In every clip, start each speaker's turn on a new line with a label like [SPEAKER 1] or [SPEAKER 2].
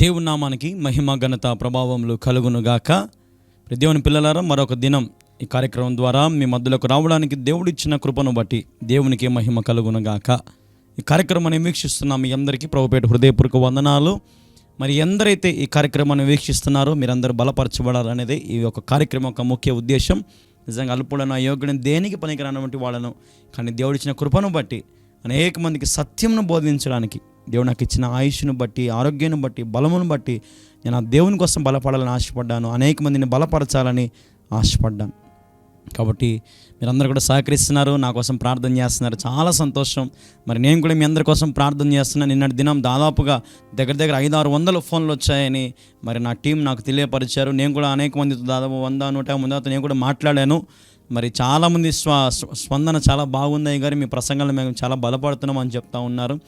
[SPEAKER 1] దేవుని నామానికి మహిమ ఘనత ప్రభావములు కలుగునుగాక. దేవుని పిల్లలారా మరొక దినం ఈ కార్యక్రమం ద్వారా మీ మధ్యలోకి రావడానికి దేవుడిచ్చిన కృపను బట్టి దేవునికి మహిమ కలుగునుగాక. ఈ కార్యక్రమాన్ని వీక్షిస్తున్న మీ అందరికీ ప్రభుపేట హృదయపూర్వక వందనాలు. మరి ఎందరైతే ఈ కార్యక్రమాన్ని వీక్షిస్తున్నారో మీరందరూ బలపరచబడాలనేది ఈ యొక్క కార్యక్రమం యొక్క ముఖ్య ఉద్దేశం. నిజంగా అల్పుడను అయోగ్యుని దేనికి పనికిరానటువంటి వాళ్ళను కానీ దేవుడిచ్చిన కృపను బట్టి అనేక మందికి సత్యంను బోధించడానికి దేవుడు నాకు ఇచ్చిన ఆయుష్ను బట్టి ఆరోగ్యాన్ని బట్టి బలమును బట్టి నేను ఆ దేవుని కోసం బలపడాలని ఆశపడ్డాను. అనేక మందిని బలపరచాలని ఆశపడ్డాను. కాబట్టి మీరందరూ కూడా సహకరిస్తున్నారు నా కోసం ప్రార్థన చేస్తున్నారు. చాలా సంతోషం. మరి నేను కూడా మీ అందరి కోసం ప్రార్థన చేస్తున్నాను నిన్నటి దినం దాదాపుగా దగ్గర దగ్గర ఐదు ఆరు వందల ఫోన్లు వచ్చాయని మరి నా టీం నాకు తెలియపరిచారు. నేను కూడా అనేక మందితో దాదాపు వంద నూట యాభై నేను కూడా మాట్లాడాను. మరి చాలామంది స్వ స్పందన చాలా బాగుంది గారు. మీ ప్రసంగాలు మేము చాలా బలపడుతున్నాం అని చెప్తా ఉన్నారు.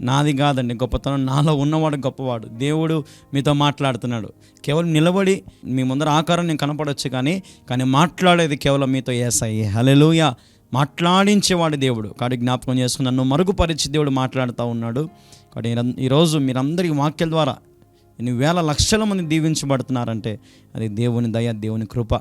[SPEAKER 1] నాది కాదండి గొప్పతనం. నాలో ఉన్నవాడు గొప్పవాడు. దేవుడు మీతో మాట్లాడుతున్నాడు. కేవలం నిలబడి మీ ముందర ఆకారం నేను కనపడవచ్చు కానీ కానీ మాట్లాడేది కేవలం మీతో ఏసాయి హలెలుయ మాట్లాడించేవాడు దేవుడు. కాబట్టి జ్ఞాపకం చేసుకుని నన్ను మరుగుపరిచి దేవుడు మాట్లాడుతూ ఉన్నాడు. కాబట్టి ఈరోజు మీరందరి వాక్యాల ద్వారా ఎన్ని వేల లక్షల మంది దీవించబడుతున్నారంటే అది దేవుని దయ దేవుని కృప.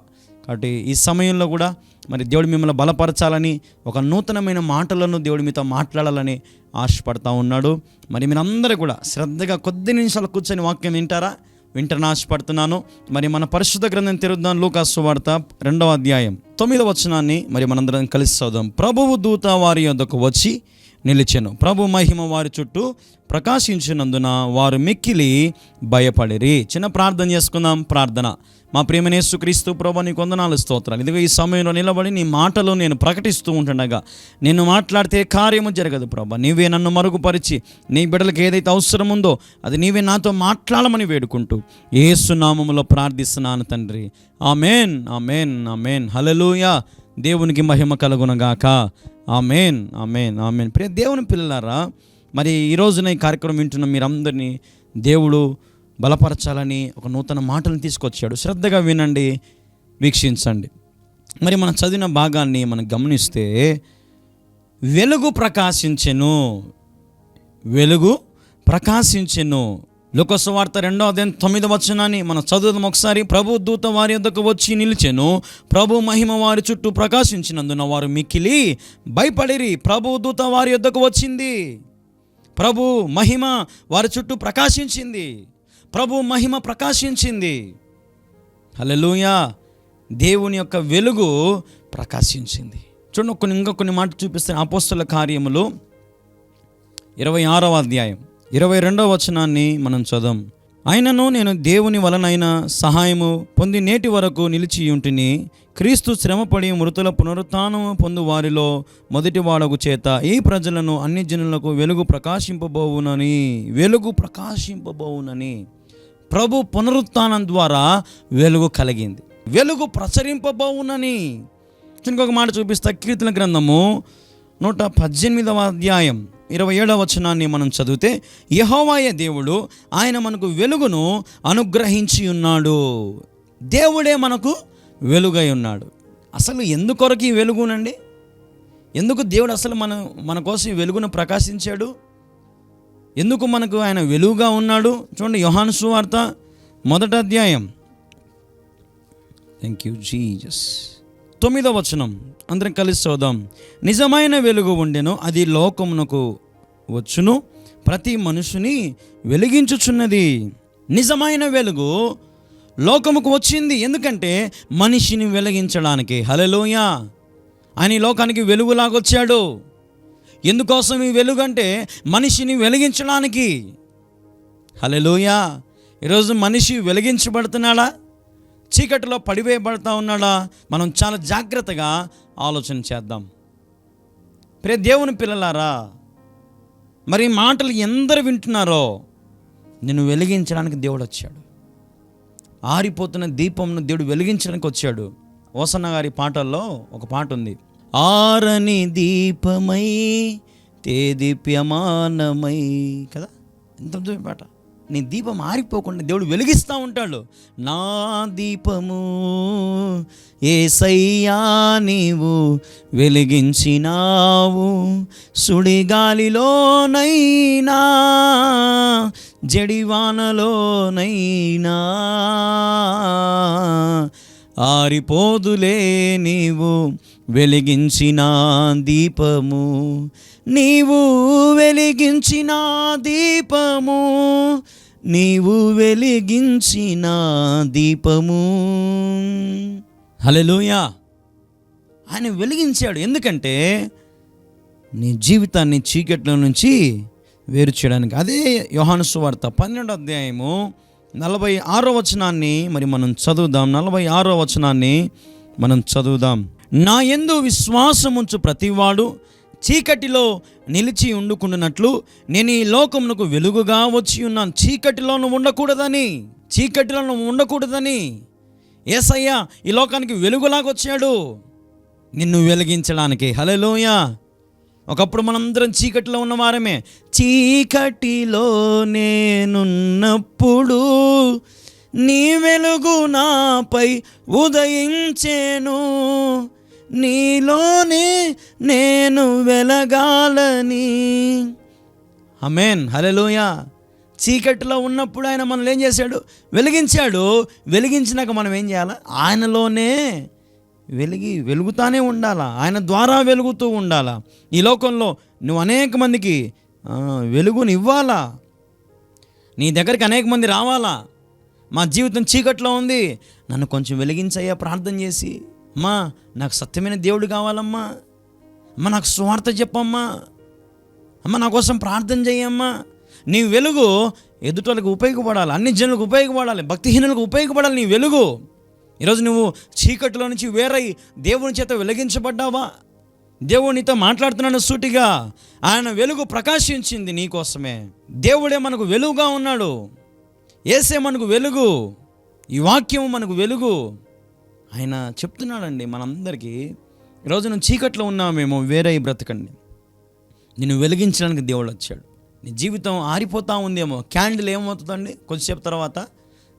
[SPEAKER 1] కాబట్టి ఈ సమయంలో కూడా మరి దేవుడు మిమ్మల్ని బలపరచాలని ఒక నూతనమైన మాటలను దేవుడు మీతో మాట్లాడాలని ఆశపడతా ఉన్నాడు. మరి మీరందరూ కూడా శ్రద్ధగా కొద్ది నిమిషాలు కూర్చొని వాక్యం వింటారా? వింటని ఆశపడుతున్నాను. మరి మన పరిశుద్ధ గ్రంథం తిరుగుదాం. లూకాసు వార్త రెండవ అధ్యాయం తొమ్మిదవ వచనాన్ని మరి మనందరం కలిసి చదుదాం ప్రభువు దూత వారి యొద్దకు వచ్చి నిలిచెను. ప్రభు మహిమ వారి చుట్టూ ప్రకాశించినందున వారు మిక్కిలి భయపడిరి. చిన్న ప్రార్థన చేసుకుందాం. ప్రార్థన. మా ప్రియమనేసు క్రీస్తు ప్రభు నీ కొందనాలు స్తోత్రాలు. ఇదిగో ఈ సమయంలో నిలబడి నీ మాటలు నేను ప్రకటిస్తూ ఉంటుండగా నేను మాట్లాడితే కార్యము జరగదు ప్రభా. నీవే నన్ను మరుగుపరిచి నీ బిడ్డలకు ఏదైతే అవసరం ఉందో అది నీవే నాతో మాట్లాడమని వేడుకుంటూ ఏసునామములో ప్రార్థిస్తున్నాను తండ్రి. Amen amen amen. హలలుయా దేవునికి మహిమ కలుగునగాక. Amen amen amen. ప్రియ దేవుని పిల్లలారా మరి ఈ రోజున ఈ కార్యక్రమం వింటున్న మీరందరినీ దేవుడు బలపరచాలని ఒక నూతన మాటలను తీసుకొచ్చాడు. శ్రద్ధగా వినండి వీక్షించండి. మరి మనం చదివిన భాగాన్ని మనం గమనిస్తే వెలుగు ప్రకాశించెను. వెలుగు ప్రకాశించెను. లోకస్వార్త రెండో అదే తొమ్మిది వచనాన్ని మనం చదువుదాం ఒకసారి. ప్రభు దూత వారి యొద్దకు వచ్చి నిలిచెను. ప్రభు మహిమ వారి చుట్టూ ప్రకాశించినందున వారు మిక్కిలి భయపడిరి. ప్రభు దూత వారి యొద్దకు వచ్చింది. ప్రభు మహిమ వారి చుట్టూ ప్రకాశించింది. ప్రభు మహిమ ప్రకాశించింది. హల్లెలూయా. దేవుని యొక్క వెలుగు ప్రకాశించింది. చూడండి కొన్ని ఇంకా కొన్ని మాట చూపిస్తే అపోస్తుల కార్యములు. ఇరవై ఆరవ అధ్యాయం. ఇరవై రెండవ వచనాన్ని మనం చదవం అయినను నేను దేవుని వలనైన సహాయము పొంది నేటి వరకు నిలిచి ఉంటిని క్రీస్తు శ్రమపడి మృతుల పునరుత్నము పొందు వారిలో మొదటి వాడకు చేత ఈ ప్రజలను అన్ని జనులకు వెలుగు ప్రకాశింపబోవునని వెలుగు ప్రకాశింపబోవునని. ప్రభు పునరుత్నం ద్వారా వెలుగు కలిగింది. వెలుగు ప్రసరింపబోవునని ఇంకొక మాట చూపిస్తా కీర్తన గ్రంథము నూట పద్దెనిమిదవ అధ్యాయం ఇరవై ఏడవ వచనాన్ని మనం చదివితే యహోవాయ దేవుడు ఆయన మనకు వెలుగును అనుగ్రహించి ఉన్నాడు. దేవుడే మనకు వెలుగై ఉన్నాడు. అసలు ఎందుకొరకు ఈ వెలుగునండి? ఎందుకు దేవుడు అసలు మన మన కోసం వెలుగును ప్రకాశించాడు? ఎందుకు మనకు ఆయన వెలుగుగా ఉన్నాడు? చూడండి యోహాను సువార్త మొదట అధ్యాయం. థ్యాంక్ యూ జీజస్ తొమ్మిదవ వచనం. అందరం కలిసి చూద్దాం నిజమైన వెలుగు ఉండెను అది లోకమునకు వచ్చును ప్రతి మనుషుని వెలిగించుచున్నది. నిజమైన వెలుగు లోకముకు వచ్చింది. ఎందుకంటే మనిషిని వెలిగించడానికి. హలలోయ ఆయన లోకానికి వెలుగులాగొచ్చాడు. ఎందుకోసం ఈ వెలుగు అంటే మనిషిని వెలిగించడానికి? హలెలుయా ఈరోజు మనిషి వెలిగించబడుతున్నాడా? చీకటిలో పడివేయబడతా ఉన్నాడా? మనం చాలా జాగ్రత్తగా ఆలోచన చేద్దాం. ప్రే దేవుని పిల్లలారా మరి మాటలు ఎందరు వింటున్నారో? నిన్ను వెలిగించడానికి దేవుడు వచ్చాడు. ఆరిపోతున్న దీపంను దేవుడు వెలిగించడానికి వచ్చాడు. ఓసన్న గారి పాటల్లో ఒక పాట ఉంది. ఆరని దీపమై తేదీప్యమానమై. కదా? ఎంత పాట. నీ దీపం ఆరిపోకుండా దేవుడు వెలిగిస్తూ ఉంటాడు. నా దీపము ఏసయ్యా నీవు వెలిగించినావు. సుడిగాలిలోనైనా జడివానలోనైనా. ఆరిపోదులే నీవు వెలిగించిన దీపము. నీవు వెలిగించిన దీపము. నీవు వెలిగించిన దీపము. హల్లెలూయా. ఆయన వెలిగించాడు. ఎందుకంటే నీ జీవితాన్ని చీకట్లో నుంచి వేరు చేయడానికి. అదే యోహాను సువార్త పన్నెండు అధ్యాయము నలభై ఆరో వచనాన్ని మరి మనం చదువుదాం. నలభై ఆరో వచనాన్ని మనం చదువుదాం. నా ఎందు విశ్వాసముంచు ప్రతివాడు చీకటిలో నిలిచి ఉండుకుంటున్నట్లు నేను ఈ లోకమునకు వెలుగుగా వచ్చి ఉన్నాను. చీకటిలోను ఉండకూడదని చీకటిలోను ఉండకూడదని ఏసయ్య ఈ లోకానికి వెలుగులాగా వచ్చాడు నిన్ను వెలిగించడానికి. హలోయ ఒకప్పుడు మనందరం చీకటిలో ఉన్నవారమే. చీకటిలో నేనున్నప్పుడు నీ వెలుగు నాపై ఉదయించేను. నీలోనే నేను వెలగాలని. అమేన్ హలోయ చీకటిలో ఉన్నప్పుడు ఆయన మనల్ని ఏం చేశాడు? వెలిగించాడు. వెలిగించినాక మనం ఏం చేయాలి? ఆయనలోనే వెలిగి వెలుగుతానే ఉండాలా? ఆయన ద్వారా వెలుగుతూ ఉండాలా? ఈ లోకంలో నువ్వు అనేక మందికి వెలుగుని ఇవ్వాలా నీ దగ్గరికి అనేక మంది రావాలా? మా జీవితం చీకట్లో ఉంది. నన్ను కొంచెం వెలిగించయ్యా ప్రార్థన చేసి. అమ్మా నాకు సత్యమైన దేవుడు కావాలమ్మా. అమ్మ నాకు స్వార్థ చెప్పమ్మా. అమ్మ నా కోసం ప్రార్థన చేయమ్మా నీ వెలుగు ఎదుటోళ్ళకి ఉపయోగపడాలి అన్ని జనులకు ఉపయోగపడాలి భక్తిహీనులకు ఉపయోగపడాలి నీ వెలుగు. ఈరోజు నువ్వు చీకటిలో నుంచి వేరై దేవుని చేత వెలిగించబడ్డావా? దేవుడు నీతో మాట్లాడుతున్నాను సూటిగా. ఆయన వెలుగు ప్రకాశించింది నీకోసమే. దేవుడే మనకు వెలుగుగా ఉన్నాడు. ఏసే మనకు వెలుగు. ఈ వాక్యం మనకు వెలుగు. ఆయన చెప్తున్నాడండి మనందరికీ ఈరోజు నువ్వు చీకట్లో ఉన్నామేమో వేరే బ్రతకండి. నిన్ను వెలిగించడానికి దేవుడు వచ్చాడు. నీ జీవితం ఆరిపోతా ఉందేమో. క్యాండిల్ ఏమవుతుందండి? కొద్దిసేపు తర్వాత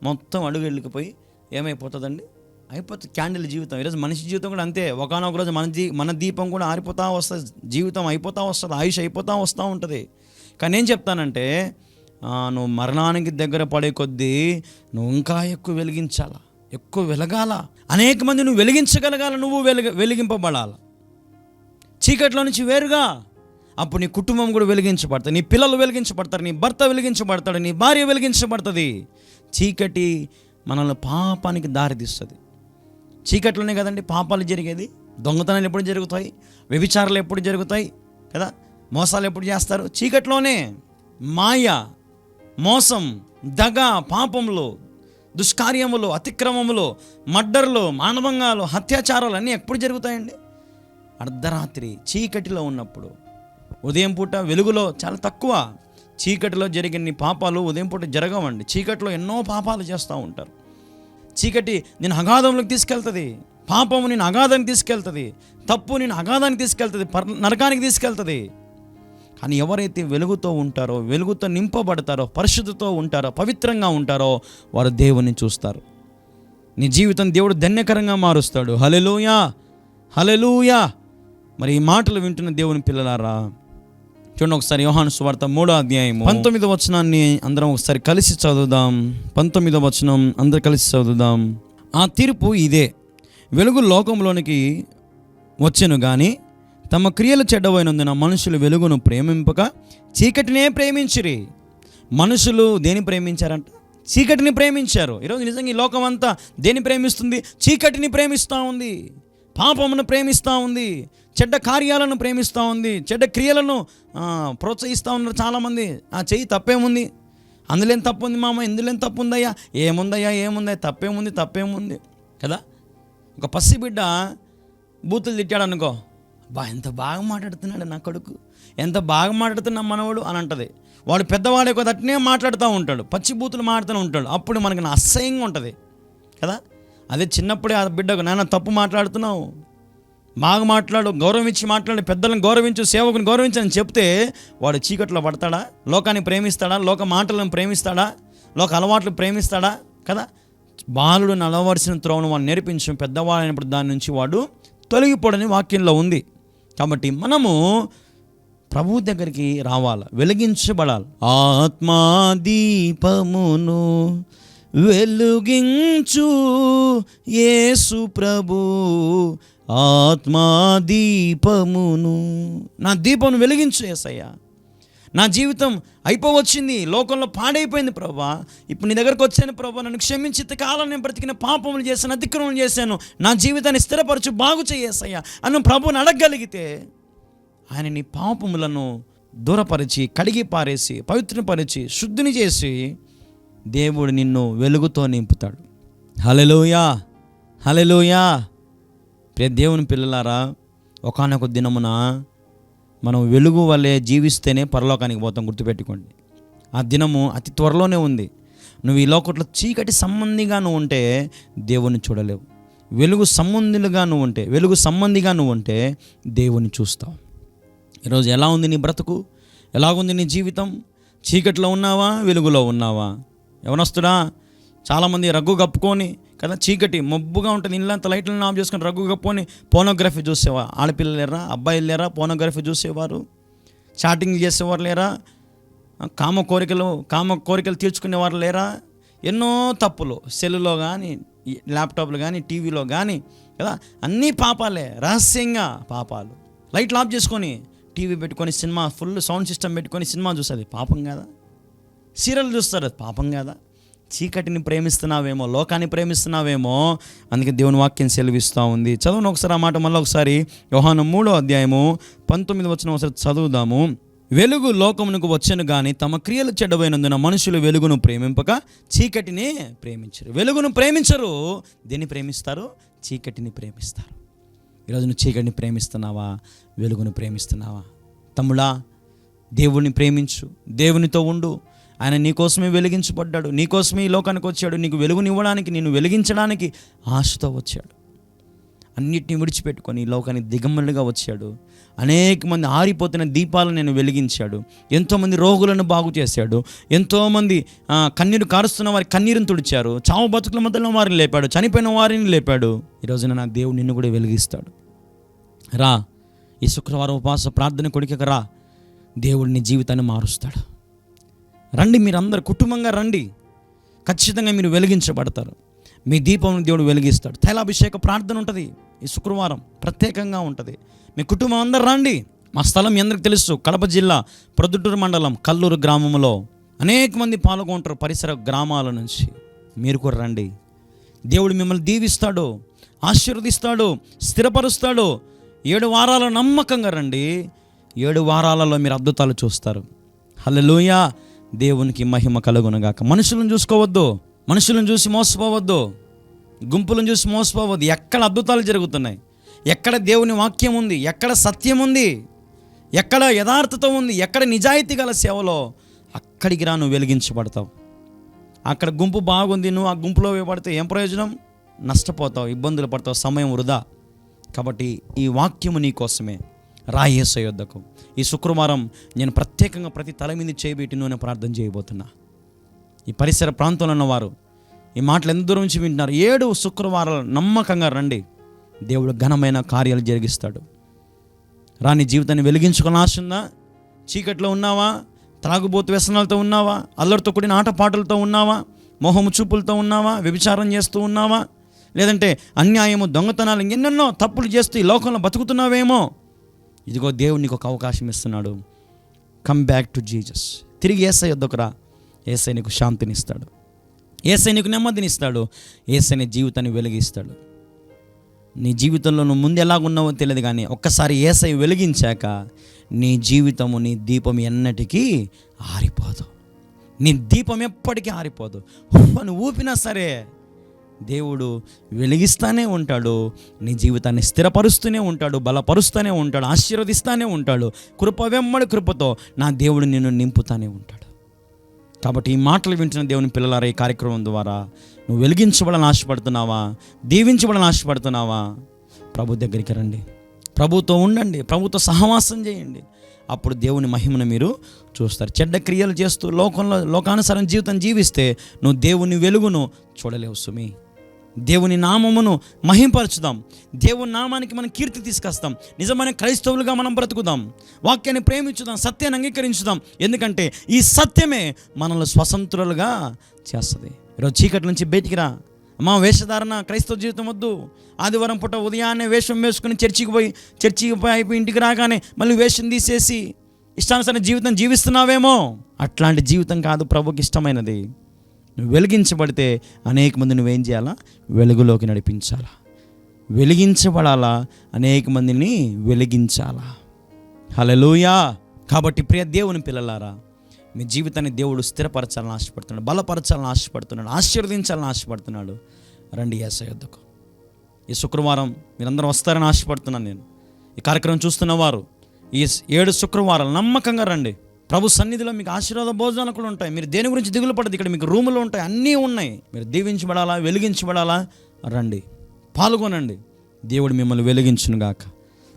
[SPEAKER 1] మొత్తం అడుగు వెళ్ళిపోయి ఏమైపోతుందండి? అయిపోతుంది క్యాండిల్ జీవితం. ఈరోజు మనిషి జీవితం కూడా అంతే. ఒకనొక రోజు మన దీ మన దీపం కూడా ఆరిపోతా వస్తుంది. జీవితం అయిపోతా వస్తుంది. ఆయుష్ అయిపోతా వస్తూ ఉంటుంది. కానీ ఏం చెప్తానంటే నువ్వు మరణానికి దగ్గర పడే కొద్దీ నువ్వు ఇంకా ఎక్కువ వెలిగించాలా? ఎక్కువ వెలగాల? అనేక మంది నువ్వు వెలిగించగలగాల నువ్వు వెలిగ వెలిగింపబడాల. చీకట్లో నుంచి వేరుగా. అప్పుడు నీ కుటుంబం కూడా వెలిగించబడుతుంది. నీ పిల్లలు వెలిగించబడతారు. నీ భర్త వెలిగించబడతాడు. నీ భార్య వెలిగించబడుతుంది. చీకటి మనల్ని పాపానికి దారితీస్తుంది. చీకట్లోనే కదండి పాపాలు జరిగేది. దొంగతనాలు ఎప్పుడు జరుగుతాయి? వ్యభిచారాలు ఎప్పుడు జరుగుతాయి? కదా? మోసాలు ఎప్పుడు చేస్తారు? చీకట్లోనే మాయ మోసం దగ పాపములు దుష్కార్యములు అతిక్రమములు మడ్డర్లు మానభంగాలు అత్యాచారాలు అన్నీ ఎప్పుడు జరుగుతాయండి? అర్ధరాత్రి చీకటిలో ఉన్నప్పుడు ఉదయం పూట వెలుగులో చాలా తక్కువ చీకటిలో జరిగిన పాపాలు ఉదయం పూట జరగవండి. చీకటిలో ఎన్నో పాపాలు చేస్తూ ఉంటారు. చీకటి నేను అగాధంలోకి తీసుకెళ్తుంది. పాపము నేను అగాధానికి తీసుకెళ్తుంది. తప్పు నేను అగాధానికి తీసుకెళ్తుంది. పర్ నరకానికి తీసుకెళ్తుంది. కానీ ఎవరైతే వెలుగుతో ఉంటారో వెలుగుతో నింపబడతారో పరిశుద్ధితో ఉంటారో పవిత్రంగా ఉంటారో వారు దేవుని చూస్తారు. నీ జీవితం దేవుడు ధన్యకరంగా మారుస్తాడు. హలెలూయా హలెలూయా మరి ఈ మాటలు వింటున్న దేవుని పిల్లలారా చూడండి ఒకసారి యోహాను సువార్త మూడో అధ్యాయం పంతొమ్మిదో వచనాన్ని అందరం ఒకసారి కలిసి చదువుదాం. పంతొమ్మిదో వచనం అందరు కలిసి చదువుదాం. ఆ తీర్పు ఇదే. వెలుగు లోకంలోనికి వచ్చెను కానీ తమ క్రియలు చెడ్డవైనందున మనుషులు వెలుగును ప్రేమింపక చీకటినే ప్రేమించిరి. మనుషులు దేని ప్రేమించారంట? చీకటిని ప్రేమించారు. ఈరోజు నిజంగా ఈ లోకం అంతా దేని ప్రేమిస్తుంది? చీకటిని ప్రేమిస్తూ ఉంది. పాపమును ప్రేమిస్తూ ఉంది. చెడ్డ కార్యాలను ప్రేమిస్తూ ఉంది చెడ్డ క్రియలను ప్రోత్సహిస్తూ ఉన్నారు చాలామంది. ఆ చెయ్యి తప్పేముంది? అందులో ఏం తప్పు ఉంది మామ? ఇందులో ఏం తప్పు ఉందయ్యా ఏముందయ్యా? ఏముందయ్యా తప్పేముంది? తప్పేముంది? కదా? ఒక పసి బిడ్డ బూతులు తిట్టాడు అనుకో బా ఎంత బాగా మాట్లాడుతున్నాడు నా కొడుకు. ఎంత బాగా మాట్లాడుతున్నా మనవాడు అని అంటది. వాడు పెద్దవాడు కొద్ది అట్నే మాట్లాడుతూ ఉంటాడు. పచ్చి బూతులు మాట్లాడుతూ ఉంటాడు. అప్పుడు మనకి నా అసహ్యంగా ఉంటుంది. కదా? అదే చిన్నప్పుడే ఆ బిడ్డకు నాన్న తప్పు మాట్లాడుతున్నావు. బాగా మాట్లాడు గౌరవించి మాట్లాడు పెద్దలను గౌరవించు సేవకుని గౌరవించని చెప్తే వాడు చీకట్లో పడతాడా? లోకాన్ని ప్రేమిస్తాడా? లోక మాటలను ప్రేమిస్తాడా? లోక అలవాట్లు ప్రేమిస్తాడా? కదా? బాలుడు నలవలసిన త్రోవను వాడు నేర్పించు పెద్దవాడైనప్పుడు దాని నుంచి వాడు తొలగిపోడని వాక్యంలో ఉంది. కాబట్టి మనము ప్రభు దగ్గరికి రావాలి వెలిగించబడాలి. ఆత్మా దీపమును వెలుగించు యేసు ప్రభు. ఆత్మా దీపమును నా దీపమును వెలిగించు యేసయ్యా నా జీవితం అయిపోవచ్చింది లోకంలో పాడైపోయింది ప్రభా. ఇప్పుడు నీ దగ్గరకు వచ్చాను ప్రభా నన్ను క్షమించి కాలం నేను బ్రతికిన పాపములు చేశాను అతిక్రమం చేశాను. నా జీవితాన్ని స్థిరపరచు బాగు చేయేసయ్యా అని ప్రభుని అడగగలిగితే ఆయన నీ పాపములను దూరపరిచి కడిగి పారేసి పవిత్రపరిచి శుద్ధిని చేసి దేవుడు నిన్ను వెలుగుతో నింపుతాడు. హలెలోయా హలెలోయా ప్రియ దేవుని పిల్లలారా ఒకానొక దినమున మనం వెలుగు వల్లే జీవిస్తేనే పరలోకానికి పోతాం గుర్తుపెట్టుకోండి. ఆ దినము అతి త్వరలోనే ఉంది. నువ్వు ఈ లోకట్లో చీకటి సంబంధిగా నువ్వు ఉంటే దేవుని చూడలేవు. వెలుగు సంబంధులుగా నువ్వు ఉంటే వెలుగు సంబంధిగా నువ్వు ఉంటే దేవుని చూస్తావు. ఈరోజు ఎలా ఉంది నీ బ్రతుకు? ఎలాగుంది నీ జీవితం? చీకట్లో ఉన్నావా? వెలుగులో ఉన్నావా? ఎవనొస్తుడా చాలామంది రగ్గు కప్పుకొని కదా? చీకటి మబ్బుగా ఉంటుంది ఇల్లంతా లైట్లను ఆఫ్ చేసుకుని రగ్గుగా పోని పోనోగ్రఫీ చూసేవా? ఆడపిల్లలు లేరా? అబ్బాయిలు లేరా? పోనోగ్రఫీ చూసేవారు? చాటింగ్ చేసేవారు లేరా? కామ కోరికలు కామ కోరికలు తీర్చుకునేవారు లేరా? ఎన్నో తప్పులు. సెల్లులో కానీ ల్యాప్టాప్లో కానీ టీవీలో కానీ కదా? అన్నీ పాపాలే రహస్యంగా పాపాలు. లైట్లు ఆఫ్ చేసుకొని టీవీ పెట్టుకొని సినిమా ఫుల్ సౌండ్ సిస్టమ్ పెట్టుకొని సినిమా చూస్తుంది పాపం కదా? సీరియల్ చూస్తారు అది పాపం కదా? చీకటిని ప్రేమిస్తున్నావేమో లోకాన్ని ప్రేమిస్తున్నావేమో అందుకే దేవుని వాక్యం సెలవిస్తూ ఉంది. చదువును ఒకసారి ఆ మాట మళ్ళీ ఒకసారి యోహాను మూడో అధ్యాయము పంతొమ్మిది వచ్చిన ఒకసారి చదువుదాము. వెలుగు లోకమునకు వచ్చను కానీ తమ క్రియలు చెడ్డపోయినందున మనుషులు వెలుగును ప్రేమింపక చీకటిని ప్రేమించరు. వెలుగును ప్రేమించరు. దేన్ని ప్రేమిస్తారు? చీకటిని ప్రేమిస్తారు. ఈరోజు నువ్వు చీకటిని ప్రేమిస్తున్నావా? వెలుగును ప్రేమిస్తున్నావా? తమ్ముడా దేవుణ్ణి ప్రేమించు. దేవునితో ఉండు. ఆయన నీకోసమే వెలిగించబడ్డాడు నీకోసమే ఈ లోకానికి వచ్చాడు నీకు వెలుగునివ్వడానికి నిన్ను వెలిగించడానికి ఆశతో వచ్చాడు. అన్నిటిని విడిచిపెట్టుకొని ఈ లోకానికి దిగమ్మలుగా వచ్చాడు. అనేక మంది ఆరిపోతున్న దీపాలను నేను వెలిగించాడు. ఎంతోమంది రోగులను బాగు చేశాడు. ఎంతోమంది కన్నీరు కారుస్తున్న వారి కన్నీరుని తుడిచారు. చావు బతుకుల మధ్యలో వారిని లేపాడు చనిపోయిన వారిని లేపాడు. ఈరోజున నా దేవుడు నిన్ను కూడా వెలిగిస్తాడు. రా ఈ శుక్రవారం ఉపవాస ప్రార్థన కొడికక రా. దేవుడిని జీవితాన్ని మారుస్తాడు. రండి మీరందరు కుటుంబంగా రండి. ఖచ్చితంగా మీరు వెలిగించబడతారు. మీ దీపం దేవుడు వెలిగిస్తాడు. తైలాభిషేక ప్రార్థన ఉంటుంది. ఈ శుక్రవారం ప్రత్యేకంగా ఉంటుంది. మీ కుటుంబం అందరు రండి. మా స్థలం ఎందుకు తెలుసు. కడప జిల్లా ప్రొద్దుటూరు మండలం కల్లూరు గ్రామంలో అనేక మంది పాల్గొంటారు పరిసర గ్రామాల నుంచి. మీరు కూడా రండి. దేవుడు మిమ్మల్ని దీవిస్తాడు ఆశీర్వదిస్తాడు స్థిరపరుస్తాడు. ఏడు వారాలు నమ్మకంగా రండి. ఏడు వారాలలో మీరు అద్భుతాలు చూస్తారు. హల్లెలూయ! దేవునికి మహిమ కలుగునగాక. మనుషులను చూసుకోవద్దు. మనుషులను చూసి మోసపోవద్దు. గుంపులను చూసి మోసపోవద్దు. ఎక్కడ అద్భుతాలు జరుగుతున్నాయి? ఎక్కడ దేవుని వాక్యం ఉంది? ఎక్కడ సత్యం ఉంది? ఎక్కడ యథార్థత ఉంది? ఎక్కడ నిజాయితీ గల సేవలో? అక్కడికి రా నువ్వు వెలిగించబడతావు. అక్కడ గుంపు బాగుంది నువ్వు ఆ గుంపులో పడితే ఏం ప్రయోజనం? నష్టపోతావు ఇబ్బందులు పడతావు సమయం వృధా. కాబట్టి ఈ వాక్యము నీ కోసమే. రాయేస యొద్దకు. ఈ శుక్రవారం నేను ప్రత్యేకంగా ప్రతి తల మీద చేయబెట్టి నేను ప్రార్థన చేయబోతున్నా. ఈ పరిసర ప్రాంతంలో ఉన్నవారు ఈ మాటలు ఎంత దూరం నుంచి వింటున్నారు? ఏడు శుక్రవారాలు నమ్మకంగా రండి. దేవుడు ఘనమైన కార్యాలు జరిగిస్తాడు. రాని జీవితాన్ని వెలిగించుకుని ఆశ ఉందా చీకట్లో ఉన్నావా? త్రాగుబోతు వ్యసనాలతో ఉన్నావా? అల్లరితో కూడిన ఆటపాటలతో ఉన్నావా? మొహము చూపులతో ఉన్నావా? వ్యభిచారం చేస్తూ ఉన్నావా? లేదంటే అన్యాయము దొంగతనాలు ఎన్నెన్నో తప్పులు చేస్తూ ఈ లోకంలో బతుకుతున్నావేమో? ఇదిగో దేవుడు నీకు ఒక అవకాశం ఇస్తున్నాడు. కమ్ బ్యాక్ టు జీజస్ తిరిగి ఏసై వద్దకు రా. ఏసై నీకు శాంతినిస్తాడు. ఏసై నీకు నెమ్మదినిస్తాడు. ఏసై నీ జీవితాన్ని వెలిగిస్తాడు. నీ జీవితంలో నువ్వు ముందు ఎలాగున్నావో తెలియదు కానీ ఒక్కసారి ఏసై వెలిగించాక నీ జీవితము నీ దీపం ఎన్నటికీ ఆరిపోదు. నీ దీపం ఎప్పటికీ ఆరిపోదు. అని ఊపినా సరే దేవుడు వెలిగిస్తూనే ఉంటాడు నీ జీవితాన్ని స్థిరపరుస్తూనే ఉంటాడు బలపరుస్తూనే ఉంటాడు ఆశీర్వదిస్తూనే ఉంటాడు కృప వెమ్మడి కృపతో నా దేవుడు నిన్ను నింపుతానే ఉంటాడు. కాబట్టి ఈ మాటలు వింటున్న దేవుని పిల్లలారా ఈ కార్యక్రమం ద్వారా నువ్వు వెలిగించబడాలని ఆశపడుతున్నావా? దీవించబడాలని ఆశపడుతున్నావా? ప్రభు దగ్గరికి రండి. ప్రభుతో ఉండండి ప్రభుతో సహవాసం చేయండి. అప్పుడు దేవుని మహిమను మీరు చూస్తారు. చెడ్డ క్రియలు చేస్తూ లోకంలో లోకానుసారం జీవితం జీవిస్తే నువ్వు దేవుని వెలుగును చూడలేవు సుమి. దేవుని నామమును మహింపరచుదాం. దేవుని నామానికి మనం కీర్తి తీసుకొస్తాం. నిజమైన క్రైస్తవులుగా మనం బ్రతుకుదాం. వాక్యాన్ని ప్రేమించుదాం. సత్యాన్ని అంగీకరించుదాం. ఎందుకంటే ఈ సత్యమే మనల్ని స్వతంత్రులుగా చేస్తుంది. ఈరోజు చీకటి నుంచి బయటికిరా మా వేషధారణ క్రైస్తవ జీవితం వద్దు. ఆదివారం పూట ఉదయాన్నే వేషం వేసుకుని చర్చికి పోయి చర్చికి పోయి అయిపోయి ఇంటికి రాగానే మళ్ళీ వేషం తీసేసి ఇష్టానుసార జీవితం జీవిస్తున్నావేమో? అట్లాంటి జీవితం కాదు ప్రభుకి ఇష్టమైనది. నువ్వు వెలిగించబడితే అనేక మంది నువ్వేం చేయాలా? వెలుగులోకి నడిపించాలా. వెలిగించబడాలా? అనేక మందిని వెలిగించాలా. హలలోయా కాబట్టి ప్రియ దేవుని పిల్లలారా మీ జీవితాన్ని దేవుడు స్థిరపరచాలని ఆశపడుతున్నాడు బలపరచాలని ఆశపడుతున్నాడు ఆశీర్వదించాలని ఆశపడుతున్నాడు. రండి ఏస యొద్దకు. ఈ శుక్రవారం మీరందరూ వస్తారని ఆశపడుతున్నాను నేను. ఈ కార్యక్రమం చూస్తున్న వారు ఈ ఏడు శుక్రవారాలు నమ్మకంగా రండి. ప్రభు సన్నిధిలో మీకు ఆశీర్వాద భోజనాలు కూడా ఉంటాయి. మీరు దేని గురించి దిగులు పడదు ఇక్కడ మీకు రూములు ఉంటాయి. అన్నీ ఉన్నాయి. మీరు దీవించబడాలా? వెలిగించబడాలా? రండి. పాల్గొనండి. దేవుడు మిమ్మల్ని వెలిగించునుగాక.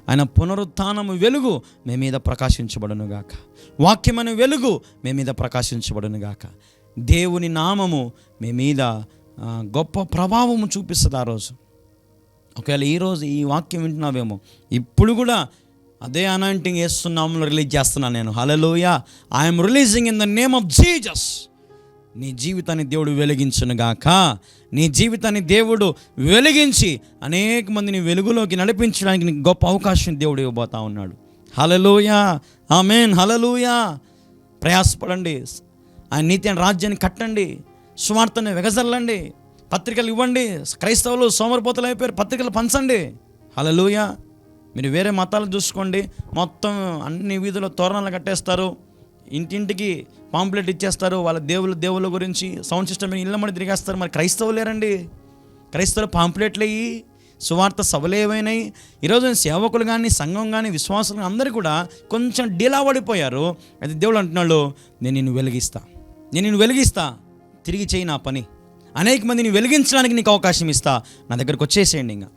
[SPEAKER 1] ఆయన పునరుత్నము వెలుగు మీ మీద ప్రకాశించబడునుగాక. వాక్యమని వెలుగు మీ మీద ప్రకాశించబడునుగాక. దేవుని నామము మీ మీద గొప్ప ప్రభావము చూపిస్తుంది ఆ రోజు. ఒకవేళ ఈరోజు ఈ వాక్యం వింటున్నావేమో ఇప్పుడు కూడా అదే అనాయింటింగ్ వేస్తున్నాము రిలీజ్ చేస్తున్నాను నేను. హలలోయ I'm releasing in the name of Jesus నీ జీవితాన్ని దేవుడు వెలిగించునుగాక నీ జీవితాన్ని దేవుడు వెలిగించి అనేక మందిని వెలుగులోకి నడిపించడానికి నీకు గొప్ప అవకాశం దేవుడు ఇవ్వబోతా ఉన్నాడు. హలలోయ ఆమెన్ హలలోయ ప్రయాసపడండి. ఆయన నీతి రాజ్యాన్ని కట్టండి. సువార్తని వెగజల్లండి. పత్రికలు ఇవ్వండి. క్రైస్తవులు సోమరిపోతలు అయిపోయారు. పత్రికలు పంచండి. హలలుయ మీరు వేరే మతాలు చూసుకోండి. మొత్తం అన్ని వీధుల్లో తోరణాలు కట్టేస్తారు. ఇంటింటికి పాంప్లెట్ ఇచ్చేస్తారు. వాళ్ళ దేవుల దేవుళ్ళ గురించి సౌండ్ సిస్టమ్ ఇళ్ళ మడి తిరిగేస్తారు. మరి క్రైస్తవులు లేరండి. క్రైస్తవులు పాంప్లెట్లు అయ్యి సువార్త సభలు ఏవైనాయి ఈరోజు సేవకులు కానీ సంఘం కానీ విశ్వాసులు అందరూ కూడా కొంచెం డీలా పడిపోయారు. అయితే దేవుడు అంటున్నాడు నేను నిన్ను వెలిగిస్తా. నేను నిన్ను వెలిగిస్తా. తిరిగి చేయి నా పని. అనేక మందిని వెలిగించడానికి నీకు అవకాశం ఇస్తా. నా దగ్గరకు వచ్చేసేయండి ఇంకా.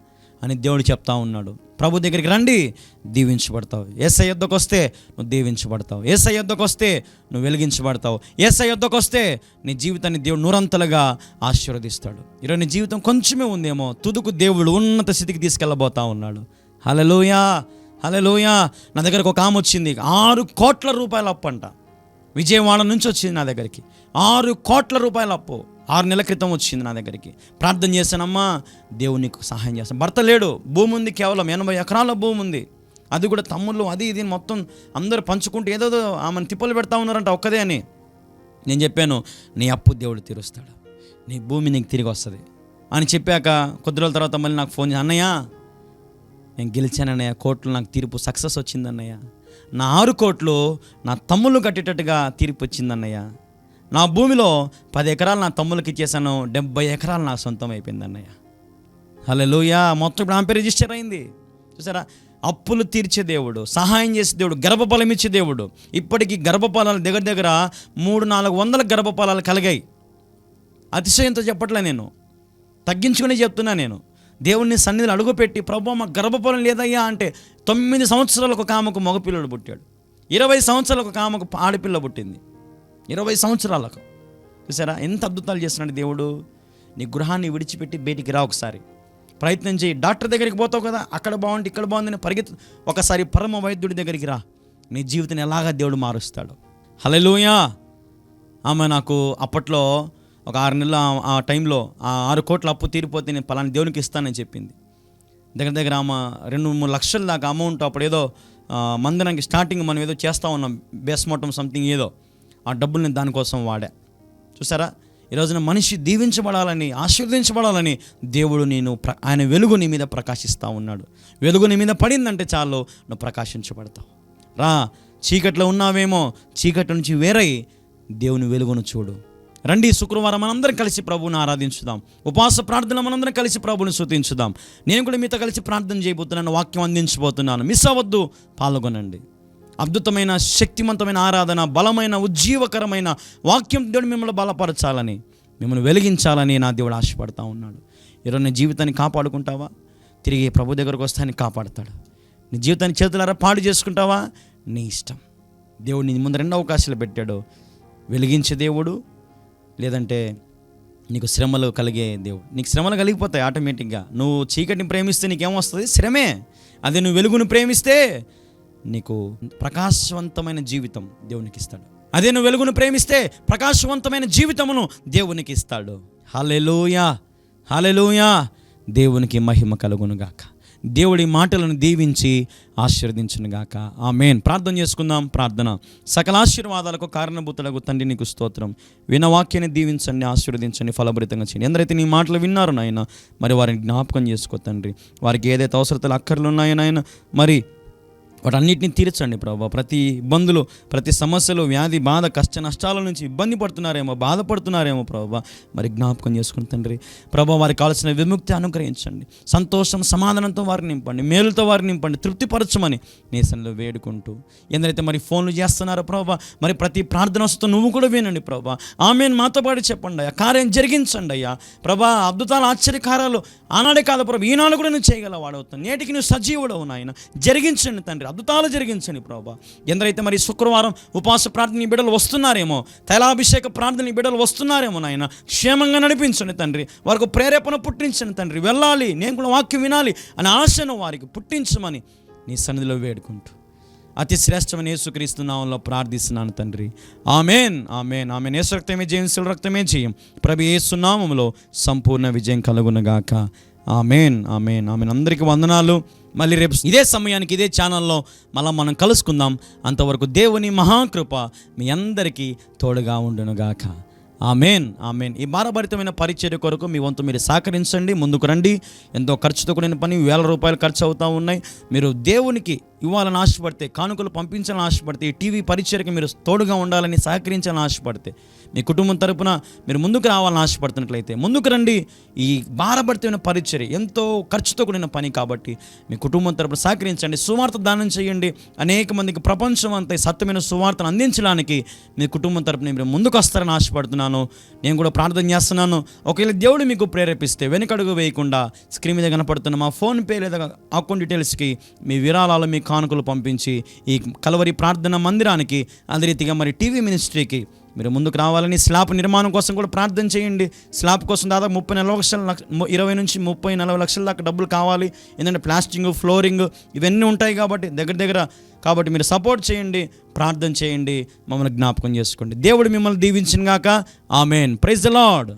[SPEAKER 1] అని దేవుడు చెప్తా ఉన్నాడు. ప్రభు దగ్గరికి రండి దీవించబడతావు. ఏసై యుద్ధకు వస్తే నువ్వు దీవించబడతావు. ఏసై యుద్ధకు వస్తే నువ్వు వెలిగించబడతావు. ఏసై యుద్ధకు వస్తే నీ జీవితాన్ని దేవుడు నూరంతలుగా ఆశీర్వదిస్తాడు. ఈరోజు నీ జీవితం కొంచెమే ఉందేమో తుదుకు దేవుడు ఉన్నత స్థితికి తీసుకెళ్ళబోతా ఉన్నాడు. హలలోయా హలలోయా నా దగ్గరకు ఒక ఆమె వచ్చింది. ఆరు కోట్ల రూపాయల అప్పు అంట. విజయవాడ నుంచి వచ్చింది నా దగ్గరికి. ఆరు కోట్ల రూపాయల అప్పు. ఆరు నెలల క్రితం వచ్చింది నా దగ్గరికి. ప్రార్థన చేశానమ్మా దేవుడు నీకు సహాయం చేస్తాను భర్త లేడు భూమి ఉంది కేవలం ఎనభై ఎకరాల భూమి ఉంది. అది కూడా తమ్ముళ్ళు అది ఇది మొత్తం అందరూ పంచుకుంటూ ఏదో ఆమెను తిప్పలు పెడతా ఉన్నారంట ఒక్కదే అని. నేను చెప్పాను నీ అప్పు దేవుడు తీరుస్తాడు. నీ భూమి నీకు తిరిగి వస్తుంది. అని చెప్పాక కొద్ది రోజుల తర్వాత మళ్ళీ నాకు ఫోన్ చేసి అన్నయ్య నేను గెలిచానన్నయ్య కోర్టులో నాకు తీర్పు సక్సెస్ వచ్చిందన్నయ్య. నా ఆరు కోట్లు నా తమ్ముళ్ళు కట్టేటట్టుగా తీర్పు వచ్చిందన్నయ్య. నా భూమిలో పది ఎకరాలు నా తమ్ముళ్ళకి ఇచ్చేసాను డెబ్బై ఎకరాలు నా సొంతం అయిపోయింది అన్నయ్య. హలో మొత్తం ఇప్పుడు ఆమె రిజిస్టర్ అయింది. చూసారా? అప్పులు తీర్చే దేవుడు సహాయం చేసే దేవుడు గర్భఫలం ఇచ్చే దేవుడు. ఇప్పటికీ గర్భఫలాలు దగ్గర దగ్గర మూడు నాలుగు వందల గర్భఫలాలు కలిగాయి. అతిశయంతో చెప్పట్లే నేను. తగ్గించుకునే చెప్తున్నా నేను. దేవుణ్ణి సన్నిధిలో అడుగుపెట్టి ప్రభు మా గర్భఫలం లేదయ్యా అంటే తొమ్మిది సంవత్సరాలకు ఒక ఆమెకు మగపిల్లడు పుట్టాడు. ఇరవై సంవత్సరాలకు ఒక ఆమెకు ఆడపిల్ల పుట్టింది. ఇరవై సంవత్సరాలకు. చూసారా? ఎంత అద్భుతాలు చేస్తున్నాడు దేవుడు. నీ గృహాన్ని విడిచిపెట్టి బయటికి రా ఒకసారి. ప్రయత్నం చేయి. డాక్టర్ దగ్గరికి పోతావు కదా? అక్కడ బాగుంది ఇక్కడ బాగుందని పరిగెత్తు ఒకసారి పరమ వైద్యుడి దగ్గరికి రా. నీ జీవితం ఎలాగా దేవుడు మారుస్తాడు. హలోయా ఆమె నాకు అప్పట్లో ఒక ఆరు నెలల ఆ- టైంలో ఆ ఆరు కోట్ల అప్పు తీరిపోతే నేను పలానా దేవునికి ఇస్తానని చెప్పింది. దగ్గర దగ్గర ఆమె రెండు మూడు లక్షల దాకా అమౌంట్ అప్పుడు ఏదో ఆ, మందిరానికి స్టార్టింగ్ మనం ఏదో చేస్తూ ఉన్నాం. బేస్మోటం సంథింగ్ ఏదో. ఆ డబ్బులు నేను దానికోసం వాడా. చూసారా ఈ రోజున మనిషి దీవించబడాలని ఆశీర్వదించబడాలని దేవుడు నేను ప్ర ఆయన వెలుగు నీ మీద ప్రకాశిస్తూ ఉన్నాడు. వెలుగు నీ మీద పడిందంటే చాలు నువ్వు ప్రకాశించబడతావు. రా చీకట్లో ఉన్నావేమో చీకటి నుంచి వేరై దేవుని వెలుగును చూడు. రండి శుక్రవారం మనందరం కలిసి ప్రభువుని ఆరాధించుదాం. ఉపవాస ప్రార్థన మనందరం కలిసి ప్రభువుని శృతించుదాం నేను కూడా మీతో కలిసి ప్రార్థన చేయబోతున్నాను వాక్యం అందించబోతున్నాను. మిస్ అవ్వద్దు పాల్గొనండి. అద్భుతమైన శక్తివంతమైన ఆరాధన బలమైన ఉజ్జీవకరమైన వాక్యం దేవుడు మిమ్మల్ని బలపరచాలని మిమ్మల్ని వెలిగించాలని నా దేవుడు ఆశపడతా ఉన్నాడు. ఈరోజు నీ జీవితాన్ని కాపాడుకుంటావా? తిరిగి ప్రభు దగ్గరకు వస్తానికి కాపాడతాడు. నీ జీవితాన్ని చేతులారా పాడు చేసుకుంటావా? నీ ఇష్టం. దేవుడు నీ ముందు రెండు అవకాశాలు పెట్టాడు. వెలిగించే దేవుడు లేదంటే నీకు శ్రమలు కలిగే దేవుడు. నీకు శ్రమలు కలిగిపోతాయి ఆటోమేటిక్గా. నువ్వు చీకటిని ప్రేమిస్తే నీకేమొస్తుంది శ్రమే. అదే నువ్వు వెలుగును ప్రేమిస్తే నీకు ప్రకాశవంతమైన జీవితం దేవునికి ఇస్తాడు అదే నువ్వు వెలుగును ప్రేమిస్తే ప్రకాశవంతమైన జీవితమును దేవునికి ఇస్తాడు హాలెలూయా హాలెలూయా దేవునికి మహిమ కలుగునుగాక. దేవుడి మాటలను దీవించి ఆశీర్వదించునుగాక. మెయిన్ ప్రార్థన చేసుకుందాం ప్రార్థన. సకల ఆశీర్వాదాలకు కారణభూతులకు తండ్రి నీకు స్తోత్రం. వినవాక్యాన్ని దీవించండి ఆశీర్వదించండి ఫలభరితంగా చేయండి. ఎందరైతే నీ మాటలు విన్నారు నాయన మరి వారిని జ్ఞాపకం చేసుకో తండ్రి. వారికి ఏదైతే అవసరతలు అక్కర్లు ఉన్నాయో నాయన మరి వాటన్నిటిని తీర్చండి ప్రభా. ప్రతి ఇబ్బందులు ప్రతి సమస్యలు వ్యాధి బాధ కష్ట నష్టాల నుంచి ఇబ్బంది పడుతున్నారేమో బాధపడుతున్నారేమో ప్రభా. మరి జ్ఞాపకం చేసుకుని తండ్రి ప్రభా వారికి కావాల్సిన విముక్తి అనుగ్రహించండి. సంతోషం సమాధానంతో వారిని నింపండి మేలుతో వారిని నింపండి తృప్తిపరచమని నేసంలో వేడుకుంటూ. ఎందరైతే మరి ఫోన్లు చేస్తున్నారో ప్రభా మరి ప్రతి ప్రార్థన వస్తూ నువ్వు కూడా వినండి ప్రభా. ఆమెను మాతో పాటు చెప్పండి అయ్యా. కార్యం జరిగించండి అయ్యా. ప్రభా అద్భుతాలు ఆశ్చర్యకారాలు ఆనాడే కాదు ప్రభా ఈనాడు కూడా నువ్వు చేయగల వాడవుతావు నేటికి నువ్వు సజీవుడవు నాయన. జరిగించండి తండ్రి. అద్భుతాలు జరిగించండి ప్రభా. ఎందరైతే మరి శుక్రవారం ఉపవాస ప్రార్థన బిడ్డలు వస్తున్నారేమో తైలాభిషేక ప్రార్థన బిడ్డలు వస్తున్నారేమో నాయన క్షేమంగా నడిపించండి తండ్రి. వారికి ప్రేరేపణ పుట్టించండి తండ్రి. వెళ్ళాలి నేను కూడా వాక్యం వినాలి అనే ఆశను వారికి పుట్టించమని నీ సన్నిధిలో వేడుకుంటూ అతి శ్రేష్టమైన యేసుక్రీస్తున్నాంలో ప్రార్థిస్తున్నాను తండ్రి. Amen amen amen. యేసు రక్తమే జయం శిల రక్తమే జయం. ప్రభు యేసునామంలో సంపూర్ణ విజయం కలుగునగాక. Amen amen amen. అందరికీ వందనాలు. మళ్ళీ రేపు ఇదే సమయానికి ఇదే ఛానల్లో మళ్ళీ మనం కలుసుకుందాం. అంతవరకు దేవుని మహాకృప మీ అందరికీ తోడుగా ఉండునుగాక. Amen amen. ఈ భారభరితమైన పరిచర్య కొరకు మీ వంతు మీరు సహకరించండి ముందుకు రండి. ఎంతో ఖర్చుతో కూడిన పని వేల రూపాయలు ఖర్చు అవుతూ ఉన్నాయి. మీరు దేవునికి ఇవ్వాలని ఆశపడితే కానుకలు పంపించాలని ఆశపడితే ఈ టీవీ పరిచయకి మీరు తోడుగా ఉండాలని సహకరించాలని ఆశపడితే మీ కుటుంబం తరపున మీరు ముందుకు రావాలని ఆశపడుతున్నట్లయితే ముందుకు రండి. ఈ భారభరితమైన పరిచర్య ఎంతో ఖర్చుతో కూడిన పని కాబట్టి మీ కుటుంబం తరపున సహకరించండి. సువార్త దానం చేయండి. అనేక మందికి ప్రపంచం అంతా సత్యమైన సువార్తను అందించడానికి మీ కుటుంబం తరపున మీరు ముందుకు వస్తారని ఆశపడుతున్నాను. నేను కూడా ప్రార్థన చేస్తున్నాను. ఒకవేళ దేవుడు మీకు ప్రేరేపిస్తే వెనుకడుగు వేయకుండా స్క్రీన్ మీద కనపడుతున్న మా ఫోన్పే లేదా అకౌంట్ డీటెయిల్స్కి మీ విరాళాలు మీ కానుకలు పంపించి ఈ కలవరి ప్రార్థన మందిరానికి అదే రీతిగా మరి టీవీ మినిస్ట్రీకి మీరు ముందుకు రావాలని స్లాబ్ నిర్మాణం కోసం కూడా ప్రార్థన చేయండి. స్లాబ్ కోసం దాదాపు ముప్పై నలభై లక్షల ఇరవై నుంచి ముప్పై నలభై లక్షల దాకా డబ్బులు కావాలి. ఎందుకంటే ప్లాస్టింగ్ ఫ్లోరింగ్ ఇవన్నీ ఉంటాయి కాబట్టి దగ్గర దగ్గర కాబట్టి మీరు సపోర్ట్ చేయండి ప్రార్థన చేయండి మమ్మల్ని జ్ఞాపకం చేసుకోండి. దేవుడు మిమ్మల్ని దీవించిన గాక. ఆమెన్. Praise the lord